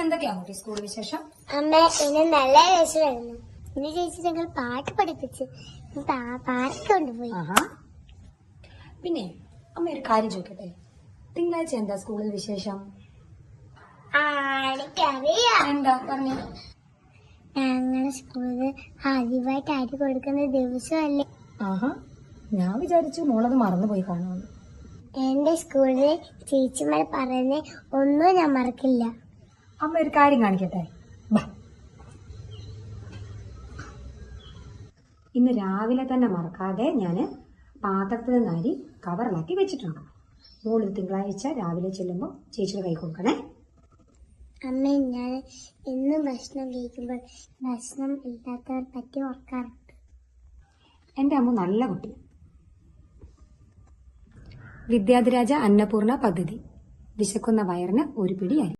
എന്തൊക്കെയാ കുട്ടി സ്കൂൾ വിശേഷം? അമ്മ എന്നെ നല്ല രസമായിരുന്നു. എന്നെ ചേച്ചി ഞങ്ങൾ പാട്ട് പഠിപ്പിച്ച് പാർക്ക് കൊണ്ടുപോയി ആഹാ. പിന്നെ അമ്മ ഒരു കാര്യം ചോദിക്കട്ടെ? തിങ്കളാഴ്ച എന്താ സ്കൂളിൽ വിശേഷം? എന്താ? പറഞ്ഞു. ഞങ്ങളുടെ സ്കൂളിൽ ആദ്യമായിട്ട് അരി കൊടുക്കുന്ന ദിവസമല്ലേ? ആഹാ. ഞാൻ വിചാരിച്ചു മോളത് മറന്നുപോയി കാണുമെന്ന്. എന്റെ സ്കൂളിൽ ചേച്ചിമാർ പറയുന്ന ഒന്നും ഞാൻ മറക്കില്ല. അമ്മ ഒരു കാര്യം കാണിക്കട്ടെ? ബാ. ഇന്ന് രാവിലെ തന്നെ മറക്കാതെ ഞാൻ പാത്രത്തിൽ നാരി കവറിലാക്കി വെച്ചിട്ടുണ്ട്. മോളിൽ തിങ്കളാഴ്ച രാവിലെ ചെല്ലുമ്പോൾ ചേച്ചിയുടെ കൈ കൊടുക്കണേ. അമ്മ ഞാൻ ഇന്ന് ഭക്ഷണം കഴിക്കുമ്പോൾ ഭക്ഷണം ഇല്ലാത്തവർ പറ്റി ഓർക്കാറുണ്ട്. എന്റെ അമ്മ നല്ല കുട്ടി. വിദ്യാധിരാജ അന്നപൂർണ പദ്ധതി. വിശക്കുന്ന വയറിന് ഒരു പിടി അരി.